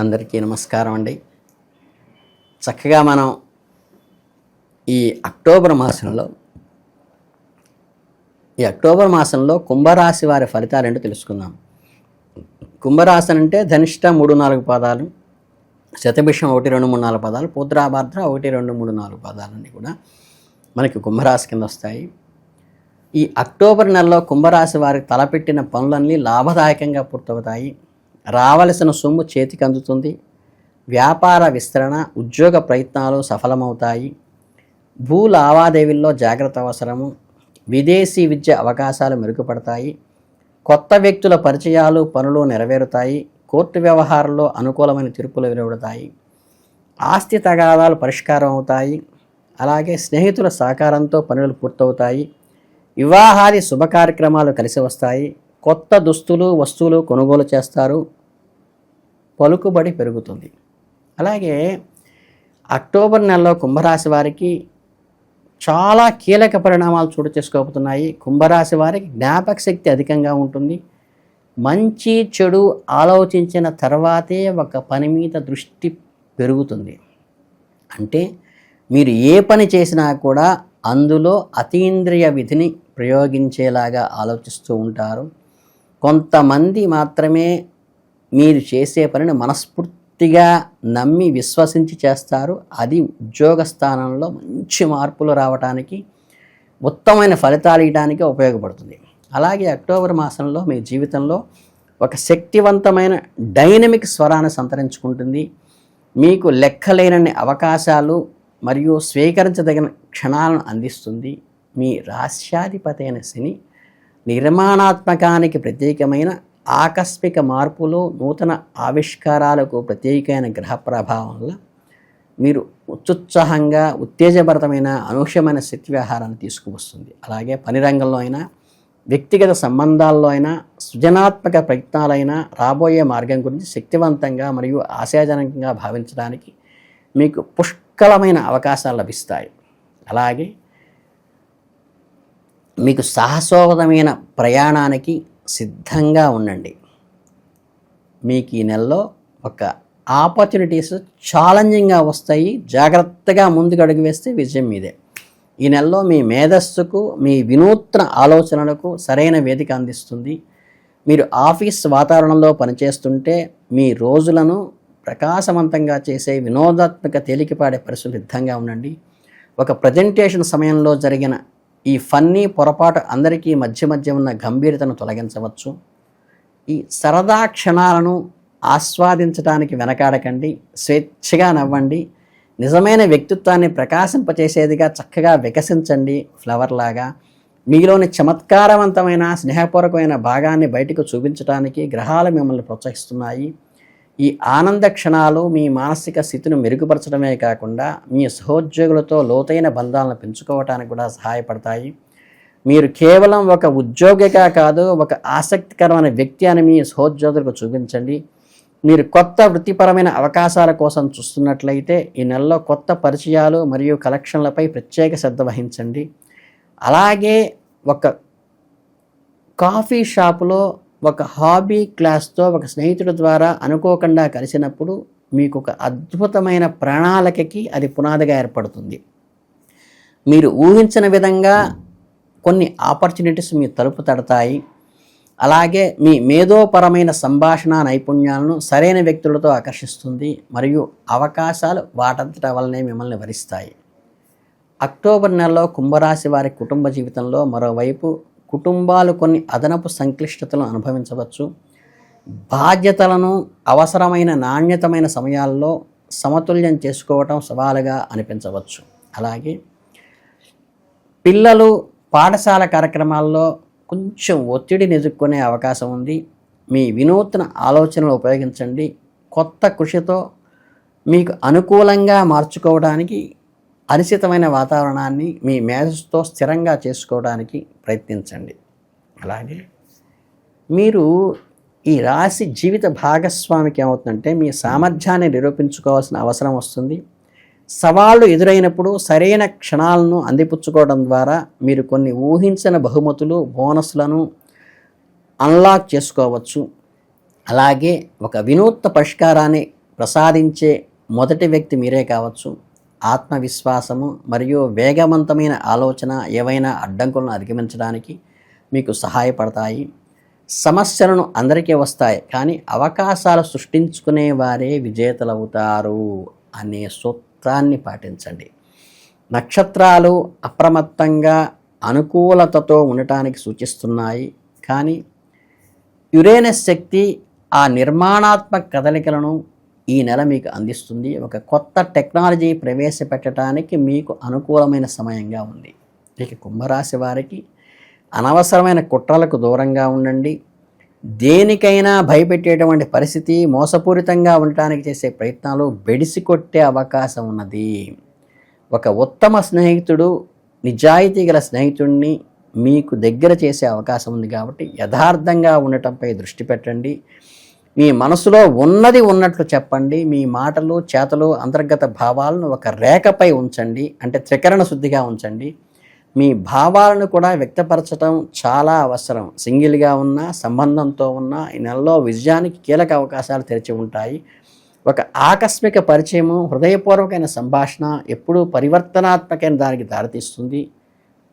అందరికీ నమస్కారం అండి. చక్కగా మనం ఈ అక్టోబర్ మాసంలో ఈ అక్టోబర్ మాసంలో కుంభరాశి వారి ఫలితాలు ఏంటో తెలుసుకుందాం. కుంభరాశి అంటే ధనిష్ట మూడు నాలుగు పదాలు శతభిషం ఒకటి రెండు మూడు నాలుగు పదాలు పూద్రాభాద్ర ఒకటి రెండు మూడు నాలుగు పదాలన్నీ కూడా మనకి కుంభరాశి కింద వస్తాయి. ఈ అక్టోబర్ నెలలో కుంభరాశి వారికి తలపెట్టిన పనులన్నీ లాభదాయకంగా పూర్తవుతాయి. రావలసిన సొమ్ము చేతికి అందుతుంది. వ్యాపార విస్తరణ ఉద్యోగ ప్రయత్నాలు సఫలమవుతాయి. భూ లావాదేవీల్లో జాగ్రత్త అవసరము. విదేశీ విద్య అవకాశాలు మెరుగుపడతాయి. కొత్త వ్యక్తుల పరిచయాలు పనులు నెరవేరుతాయి. కోర్టు వ్యవహారంలో అనుకూలమైన తీర్పులు వెలువడతాయి. ఆస్తి తగాదాలు పరిష్కారం అవుతాయి. అలాగే స్నేహితుల సహకారంతో పనులు పూర్తవుతాయి. వివాహాది శుభ కార్యక్రమాలు కలిసి వస్తాయి. కొత్త దుస్తులు వస్తువులు కొనుగోలు చేస్తారు. పలుకుబడి పెరుగుతుంది. అలాగే అక్టోబర్ నెలలో కుంభరాశి వారికి చాలా కీలక పరిణామాలు చోటు చేసుకోబోతున్నాయి. కుంభరాశి వారికి జ్ఞాపక శక్తి అధికంగా ఉంటుంది. మంచి చెడు ఆలోచించిన తర్వాతే ఒక పని మీద దృష్టి పెరుగుతుంది. అంటే మీరు ఏ పని చేసినా కూడా అందులో అతీంద్రియ విధిని ప్రయోగించేలాగా ఆలోచిస్తూ ఉంటారు. కొంతమంది మాత్రమే మీరు చేసే పనిని మనస్ఫూర్తిగా నమ్మి విశ్వసించి చేస్తారు. అది ఉద్యోగ స్థానంలో మంచి మార్పులు రావడానికి ఉత్తమమైన ఫలితాలు ఇవ్వడానికి ఉపయోగపడుతుంది. అలాగే అక్టోబర్ మాసంలో మీ జీవితంలో ఒక శక్తివంతమైన డైనమిక్ స్వరాన్ని సంతరించుకుంటుంది. మీకు లెక్కలేనన్ని అవకాశాలు మరియు స్వీకరించదగిన క్షణాలను అందిస్తుంది. మీ రాశ్యాధిపతి అయిన శని నిర్మాణాత్మకానికి ప్రత్యేకమైన ఆకస్మిక మార్పులు నూతన ఆవిష్కారాలకు ప్రత్యేకమైన గ్రహ ప్రభావం వల్ల మీరు ఉత్సుత్సాహంగా ఉత్తేజభరితమైన అనూహ్యమైన శక్తి వ్యవహారాన్ని తీసుకువస్తుంది. అలాగే పని రంగంలో అయినా వ్యక్తిగత సంబంధాల్లో అయినా సృజనాత్మక ప్రయత్నాలైనా రాబోయే మార్గం గురించి శక్తివంతంగా మరియు ఆశాజనకంగా భావించడానికి మీకు పుష్కలమైన అవకాశాలు లభిస్తాయి. అలాగే మీకు సాహసోపదమైన ప్రయాణానికి సిద్ధంగా ఉండండి. మీకు ఈ నెలలో ఒక ఆపర్చునిటీస్ ఛాలెంజింగ్గా వస్తాయి. జాగ్రత్తగా ముందుకు అడుగు వేస్తే విజయం మీదే. ఈ నెలలో మీ మేధస్సుకు మీ వినూత్న ఆలోచనలకు సరైన వేదిక అందిస్తుంది. మీరు ఆఫీస్ వాతావరణంలో పనిచేస్తుంటే మీ రోజులను ప్రకాశవంతంగా చేసే వినోదాత్మక తేలికపాడే పరిస్థితులు సిద్ధంగా ఉండండి. ఒక ప్రజెంటేషన్ సమయంలో జరిగిన ఈ ఫన్నీ పొరపాటు అందరికీ మధ్య మధ్య ఉన్న గంభీరతను తొలగించవచ్చు. ఈ సరదా క్షణాలను ఆస్వాదించడానికి వెనకాడకండి స్వేచ్ఛగా నవ్వండి నిజమైన వ్యక్తిత్వాన్ని ప్రకాశింపచేసేదిగా చక్కగా వికసించండి ఫ్లవర్ లాగా. మీలోని చమత్కారవంతమైన స్నేహపూర్వకమైన భాగాన్ని బయటకు చూపించడానికి గ్రహాలు మిమ్మల్ని ప్రోత్సహిస్తున్నాయి. ఈ ఆనంద క్షణాలు మీ మానసిక స్థితిని మెరుగుపరచడమే కాకుండా మీ సహోద్యోగులతో లోతైన బంధాలను పెంచుకోవటానికి కూడా సహాయపడతాయి. మీరు కేవలం ఒక ఉద్యోగిగా కాదు ఒక ఆసక్తికరమైన వ్యక్తి అని మీ సహోద్యోగులకు చూపించండి. మీరు కొత్త వృత్తిపరమైన అవకాశాల కోసం చూస్తున్నట్లయితే ఈ నెలలో కొత్త పరిచయాలు మరియు కలెక్షన్లపై ప్రత్యేక శ్రద్ధ వహించండి. అలాగే ఒక కాఫీ షాపులో ఒక హాబీ క్లాస్తో ఒక స్నేహితుడి ద్వారా అనుకోకుండా కలిసినప్పుడు మీకు ఒక అద్భుతమైన ప్రణాళికకి అది పునాదిగా ఏర్పడుతుంది. మీరు ఊహించిన విధంగా కొన్ని ఆపర్చునిటీస్ మీ తలుపు తడతాయి. అలాగే మీ మేధోపరమైన సంభాషణ నైపుణ్యాలను సరైన వ్యక్తులతో ఆకర్షిస్తుంది. మరియు అవకాశాలు వాటంతట వల్లనే మిమ్మల్ని వరిస్తాయి. అక్టోబర్ నెలలో కుంభరాశి వారి కుటుంబ జీవితంలో మరోవైపు కుటుంబాలు కొన్ని అదనపు సంక్లిష్టతలను అనుభవించవచ్చు. బాధ్యతలను అవసరమైన నాణ్యతమైన సమయాల్లో సమతుల్యం చేసుకోవటం సవాలుగా అనిపించవచ్చు. అలాగే పిల్లలు పాఠశాల కార్యక్రమాల్లో కొంచెం ఒత్తిడిని ఎదుర్కొనే అవకాశం ఉంది. మీ వినూత్న ఆలోచనలు ఉపయోగించండి. కొత్త కృషితో మీకు అనుకూలంగా మార్చుకోవడానికి అనిశ్చితమైన వాతావరణాన్ని మీ మేధస్సుతో స్థిరంగా చేసుకోవడానికి ప్రయత్నించండి. అలాగే మీరు ఈ రాశి జీవిత భాగస్వామికి ఏమవుతుందంటే మీ సామర్థ్యాన్ని నిరూపించుకోవాల్సిన అవసరం వస్తుంది. సవాళ్ళు ఎదురైనప్పుడు సరైన క్షణాలను అందిపుచ్చుకోవడం ద్వారా మీరు కొన్ని ఊహించిన బహుమతులు బోనస్లను అన్లాక్ చేసుకోవచ్చు. అలాగే ఒక వినూత్న పరిష్కారాన్ని ప్రసాదించే మొదటి వ్యక్తి మీరే కావచ్చు. ఆత్మవిశ్వాసము మరియు వేగవంతమైన ఆలోచన ఏవైనా అడ్డంకులను అధిగమించడానికి మీకు సహాయపడతాయి. సమస్యలను అందరికీ వస్తాయి కానీ అవకాశాలు సృష్టించుకునే వారే విజేతలవుతారు అనే సూత్రాన్ని పాటించండి. నక్షత్రాలు అప్రమత్తంగా అనుకూలతతో ఉండటానికి సూచిస్తున్నాయి కానీ యురేనస్ శక్తి ఆ నిర్మాణాత్మక కదలికలను ఈ నెల మీకు అందిస్తుంది. ఒక కొత్త టెక్నాలజీ ప్రవేశపెట్టడానికి మీకు అనుకూలమైన సమయంగా ఉంది. ఇక కుంభరాశి వారికి అనవసరమైన కుట్రలకు దూరంగా ఉండండి. దేనికైనా భయపెట్టేటువంటి పరిస్థితి మోసపూరితంగా ఉండటానికి చేసే ప్రయత్నాలు బెడిసి కొట్టే అవకాశం ఉన్నది. ఒక ఉత్తమ స్నేహితుడు నిజాయితీ గల స్నేహితుడిని మీకు దగ్గర చేసే అవకాశం ఉంది కాబట్టి యథార్థంగా ఉండటంపై దృష్టి పెట్టండి. మీ మనసులో ఉన్నది ఉన్నట్లు చెప్పండి మీ మాటలు చేతలు అంతర్గత భావాలను ఒక రేఖపై ఉంచండి అంటే త్రికరణ శుద్ధిగా ఉంచండి. మీ భావాలను కూడా వ్యక్తపరచడం చాలా అవసరం. సింగిల్గా ఉన్న సంబంధంతో ఉన్న ఈ నెలలో విజయానికి కీలక అవకాశాలు తెరిచి ఉంటాయి. ఒక ఆకస్మిక పరిచయము హృదయపూర్వకమైన సంభాషణ ఎప్పుడూ పరివర్తనాత్మకమైన దానికి దారితీస్తుంది.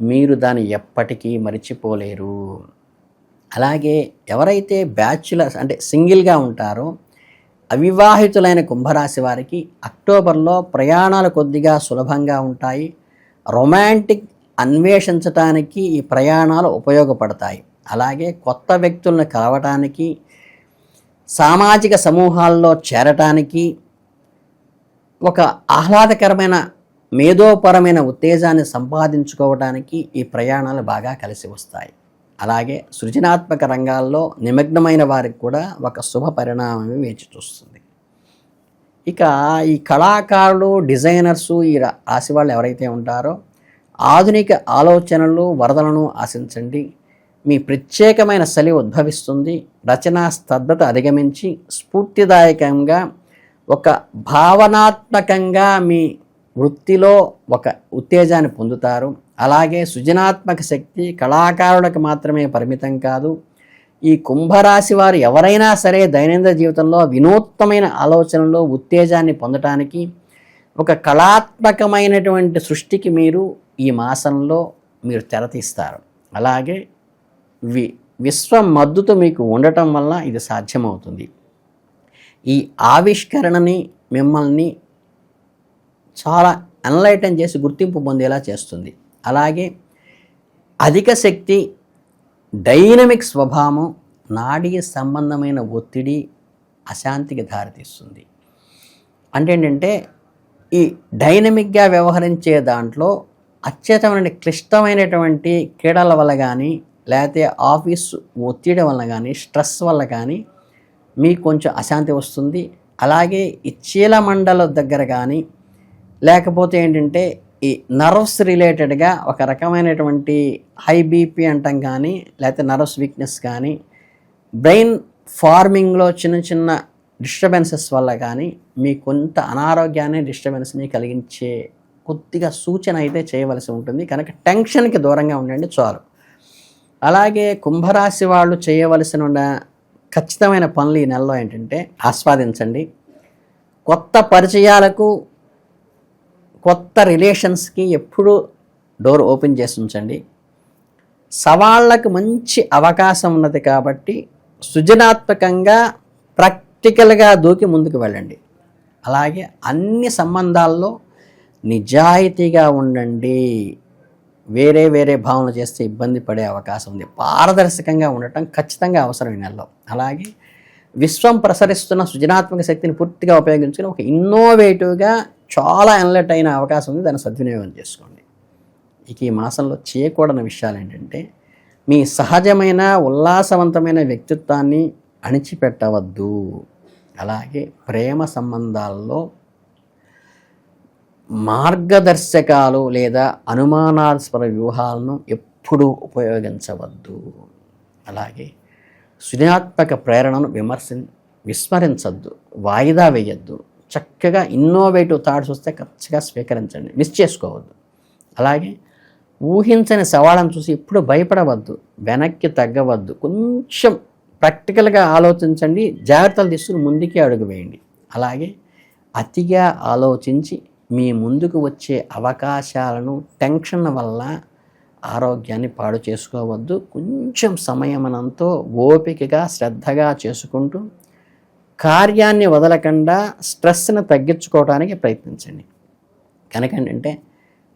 మీరు దాన్ని ఎప్పటికీ మరిచిపోలేరు. అలాగే ఎవరైతే బ్యాచులర్స్ అంటే సింగిల్గా ఉంటారో అవివాహితులైన కుంభరాశి వారికి అక్టోబర్లో ప్రయాణాలు కొద్దిగా సులభంగా ఉంటాయి. రొమాంటిక్ అన్వేషించటానికి ఈ ప్రయాణాలు ఉపయోగపడతాయి. అలాగే కొత్త వ్యక్తులను కలవటానికి సామాజిక సమూహాల్లో చేరటానికి ఒక ఆహ్లాదకరమైన మేధోపరమైన ఉత్తేజాన్ని సంపాదించుకోవడానికి ఈ ప్రయాణాలు బాగా కలిసి వస్తాయి. అలాగే సృజనాత్మక రంగాల్లో నిమగ్నమైన వారికి కూడా ఒక శుభ పరిణామమే వేచి చూస్తుంది. ఇక ఈ కళాకారులు డిజైనర్సు ఈ రా- రాశి వాళ్ళు ఎవరైతే ఉంటారో ఆధునిక ఆలోచనలు వరదలను ఆశించండి. మీ ప్రత్యేకమైన శలి ఉద్భవిస్తుంది. రచనా స్తబ్దత అధిగమించి స్ఫూర్తిదాయకంగా ఒక భావనాత్మకంగా మీ వృత్తిలో ఒక ఉత్తేజాన్ని పొందుతారు. అలాగే సృజనాత్మక శక్తి కళాకారులకు మాత్రమే పరిమితం కాదు. ఈ కుంభరాశి వారు ఎవరైనా సరే దైనందిన జీవితంలో వినూత్నమైన ఆలోచనలు ఉత్తేజాన్ని పొందటానికి ఒక కళాత్మకమైనటువంటి సృష్టికి మీరు ఈ మాసంలో మీరు తెరతీస్తారు. అలాగే వి విశ్వ మద్దతు మీకు ఉండటం వల్ల ఇది సాధ్యమవుతుంది. ఈ ఆవిష్కరణని మిమ్మల్ని చాలా ఎన్లైటన్ చేసి గుర్తింపు పొందేలా చేస్తుంది. అలాగే అధిక శక్తి డైనమిక్ స్వభావం నాడీ సంబంధమైన ఒత్తిడి అశాంతికి దారితీస్తుంది. అంటే ఏంటంటే ఈ డైనమిక్గా వ్యవహరించే దాంట్లో అత్యతమైన క్లిష్టమైనటువంటి క్రీడల వల్ల కానీ లేకపోతే ఆఫీస్ ఒత్తిడి వల్ల కానీ స్ట్రెస్ వల్ల కానీ మీకు కొంచెం అశాంతి వస్తుంది. అలాగే ఈ చీలమండల దగ్గర కానీ లేకపోతే ఏంటంటే ఈ నర్వ్స్ రిలేటెడ్గా ఒక రకమైనటువంటి హై బీపీ అంటాం కానీ లేకపోతే నర్వ్స్ వీక్నెస్ కానీ బ్రెయిన్ ఫార్మింగ్లో చిన్న చిన్న డిస్టర్బెన్సెస్ వల్ల కానీ మీ కొంత అనారోగ్యాన్ని డిస్టర్బెన్స్ని కలిగించే కొద్దిగా సూచన అయితే చేయవలసి ఉంటుంది. కనుక టెన్షన్కి దూరంగా ఉండండి చాలు. అలాగే కుంభరాశి వాళ్ళు చేయవలసిన ఉన్న ఖచ్చితమైన పనులు ఈ నెలలో ఏంటంటే ఆస్వాదించండి. కొత్త పరిచయాలకు కొత్త రిలేషన్స్కి ఎప్పుడూ డోర్ ఓపెన్ చేసి ఉంచండి. సవాళ్ళకు మంచి అవకాశం ఉన్నది కాబట్టి సృజనాత్మకంగా ప్రాక్టికల్గా దూకి ముందుకు వెళ్ళండి. అలాగే అన్ని సంబంధాల్లో నిజాయితీగా ఉండండి. వేరే వేరే భావనలు చేస్తే ఇబ్బంది పడే అవకాశం ఉంది. పారదర్శకంగా ఉండటం ఖచ్చితంగా అవసరం ఈ నెలలో. అలాగే విశ్వం ప్రసరిస్తున్న సృజనాత్మక శక్తిని పూర్తిగా ఉపయోగించుకుని ఒక ఇన్నోవేటివ్గా చాలా ఎన్లెట్ అయిన అవకాశం ఉంది. దాన్ని సద్వినియోగం చేసుకోండి. ఇక ఈ మాసంలో చేయకూడని విషయాలు ఏంటంటే మీ సహజమైన ఉల్లాసవంతమైన వ్యక్తిత్వాన్ని అణిచిపెట్టవద్దు. అలాగే ప్రేమ సంబంధాల్లో మార్గదర్శకాలు లేదా అనుమానాస్పద వ్యూహాలను ఎప్పుడూ ఉపయోగించవద్దు. అలాగే సృజనాత్మక ప్రేరణను విమర్శ విస్మరించద్దు. వాయిదా వేయద్దు. చక్కగా ఇన్నోవేటివ్ థాట్స్ వస్తే ఖచ్చితంగా స్వీకరించండి. మిస్ చేసుకోవద్దు. అలాగే ఊహించని సవాళ్ళను చూసి ఎప్పుడు భయపడవద్దు. వెనక్కి తగ్గవద్దు. కొంచెం ప్రాక్టికల్గా ఆలోచించండి. జాగ్రత్తలు తీసుకుని ముందుకే అడుగు వేయండి. అలాగే అతిగా ఆలోచించి మీ ముందుకు వచ్చే అవకాశాలను టెన్షన్ వల్ల ఆరోగ్యాన్ని పాడు చేసుకోవద్దు. కొంచెం సమయమనంతో ఓపికగా శ్రద్ధగా చేసుకుంటూ కార్యాన్ని వదలకుండా స్ట్రెస్ని తగ్గించుకోవడానికి ప్రయత్నించండి. కనుక ఏంటంటే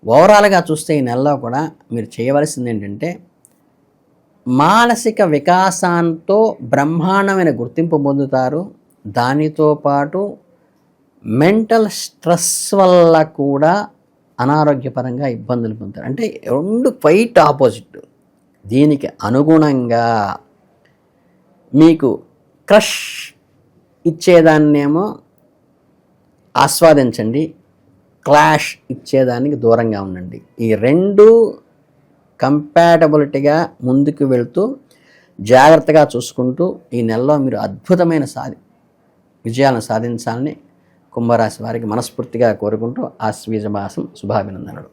ఓవరాల్గా చూస్తే ఈ నెలలో కూడా మీరు చేయవలసింది ఏంటంటే మానసిక వికాసంతో బ్రహ్మాండమైన గుర్తింపు పొందుతారు. దానితో పాటు మెంటల్ స్ట్రెస్ వల్ల కూడా అనారోగ్యపరంగా ఇబ్బందులు పొందుతారు. అంటే రెండు క్వైట్ ఆపోజిట్. దీనికి అనుగుణంగా మీకు క్రష్ ఇచ్చేదాన్నేమో ఆస్వాదించండి క్లాష్ ఇచ్చేదానికి దూరంగా ఉండండి. ఈ రెండు కంపాటబిలిటీగా ముందుకు వెళుతూ జాగ్రత్తగా చూసుకుంటూ ఈ నెలలో మీరు అద్భుతమైన సాధి విజయాలను సాధించాలని కుంభరాశి వారికి మనస్ఫూర్తిగా కోరుకుంటూ ఆశ్వీజ మాసం శుభాభినందనలు.